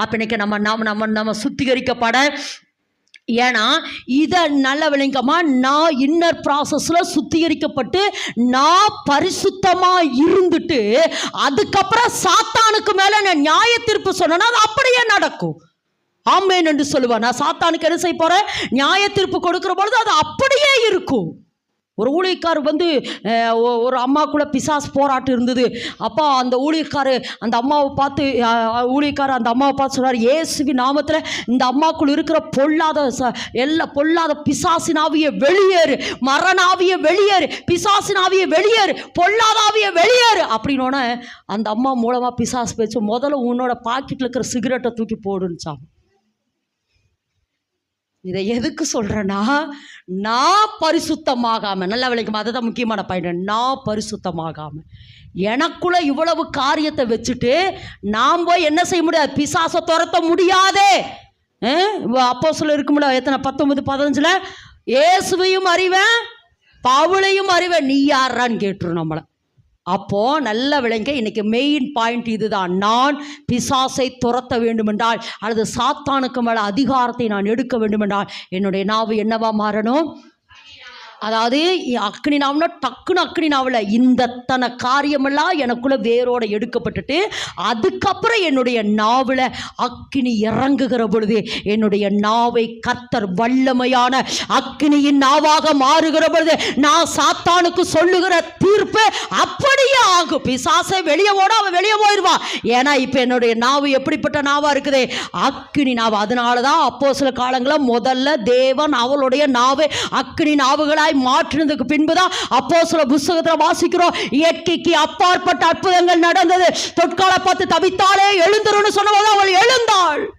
அப்போ இன்னைக்கு நம்ம நாம் நம்ம நம்ம சுத்திகரிக்கப்பட. ஏன்னா இதை நல்ல விளங்கமா நான் இன்னர் ப்ராசஸில் சுத்திகரிக்கப்பட்டு நான் பரிசுத்தமாக இருந்துட்டு அதுக்கப்புறம் சாத்தானுக்கு மேலே நான் நியாய தீர்ப்பு சொன்னேன்னா அது அப்படியே நடக்கும். ஆமேன் என்று சொல்லுவேன். நான் சாத்தானுக்கு என்ன செய்ய போகிறேன் நியாய தீர்ப்பு கொடுக்குற பொழுது அது அப்படியே இருக்கும். ஒரு ஊழியக்கார் வந்து ஒரு அம்மாக்குள்ளே பிசாஸ் போராட்டம் இருந்தது. அப்போ அந்த ஊழியக்காரு அந்த அம்மாவை பார்த்து அஹ், ஊழியக்காரர் அந்த அம்மாவை பார்த்து சொன்னார் ஏசுவி நாமத்தில் இந்த அம்மாக்குள் இருக்கிற பொல்லாத ச எல்லா பொல்லாத பிசாசினாவிய வெளியேறு மரணாவிய வெளியேறு பிசாசினாவிய வெளியேறு பொல்லாதாவிய வெளியேறு அப்படின்னோடனே அந்த அம்மா மூலமாக பிசாஸ் பேச்சு முதல்ல உன்னோட பாக்கெட்டில் இருக்கிற சிகரெட்டை தூக்கி போடுன்னுச்சான் இதை எதுக்கு சொல்கிறேன்னா நான் பரிசுத்தமாகாமல் நல்ல விளைக்கும் அதுதான் முக்கியமான பாயிண்ட் நான் பரிசுத்தமாகாமல் எனக்குள்ள இவ்வளவு காரியத்தை வச்சுட்டு நாம் போய் என்ன செய்ய முடியாது? பிசாசை துரத்த முடியாதே. அப்போ சொல்ல இருக்கும்ல எத்தனை? பத்தொன்பது பதினஞ்சில்? இயேசுவையும் அறிவேன் பவுளையும் அறிவேன். நீ யாரான்னு கேட்டுரும் நம்மளை. அப்போ நல்ல விளங்க இன்னைக்கு மெயின் பாயிண்ட் இதுதான். நான் பிசாசை துரத்த வேண்டுமென்றால் அல்லது சாத்தானுக்கு மேல அதிகாரத்தை நான் எடுக்க வேண்டுமென்றால் என்னுடைய நாவு என்னவா மாறணும்? அதாவது அக்னி நாவுனா டக்குன்னு அக்னி நாவில். இந்த தன காரியமெல்லாம் எனக்குள்ளே வேரோட எடுக்கப்பட்டுட்டு அதுக்கப்புறம் என்னுடைய நாவில் அக்னி இறங்குகிற பொழுது என்னுடைய நாவை கத்தர் வல்லமையான அக்னியின் நாவாக மாறுகிற பொழுது நான் சாத்தானுக்கு சொல்லுகிற தீர்ப்பு அப்படியே ஆகும். பிசாசை வெளியே ஓட அவன் வெளியே போயிடுவான் ஏன்னா இப்போ என்னுடைய நாவு எப்படிப்பட்ட நாவாக இருக்குது? அக்னி நாவு. அதனால தான் அப்போ சில காலங்களில் முதல்ல தேவன் அவளுடைய நாவு அக்னி நாவுகளாக நாவுகளாய் மாற்றினதுக்கு பின்புதான் அப்போ சில புஸ்தகத்தில் வாசிக்கிறோம் இயற்கைக்கு அப்பாற்பட்ட அற்புதங்கள் நடந்தது. தொற்கால பார்த்து தவித்தாலே எழுந்துருன்னு சொன்னபோது அவள் எழுந்தாள்.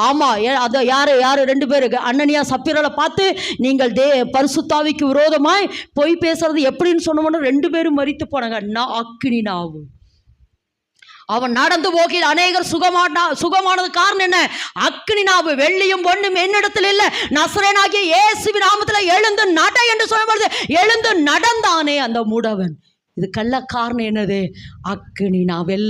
ஆமா ஏ- யாரு யாரு? ரெண்டு பேருக்கு அண்ணனியா சப்பிரலை பார்த்து நீங்கள் தே பரிசுத்தாவிக்கு விரோதமாய் பொய் பேசுறது எப்படின்னு சொன்னோம்னா ரெண்டு பேரும் மறித்து போனாங்க. நான் அக்கினி நாவு. அவன் நடந்து போகையில் அநேகர் சுகமானா சுகமானது காரணம் என்ன? அக்னி நாவு வெள்ளியும் பொண்ணும் என்னிடத்தில் இல்லை. நசரேனாகிய இயேசுவி நாமத்தில் எழுந்து நட என்று சொல்லும்பொழுது எழுந்து நடந்தானே அந்த முடவன். இதுக்கெல்லாம் காரணம் என்னது? அக்னி நாவெல்லாம்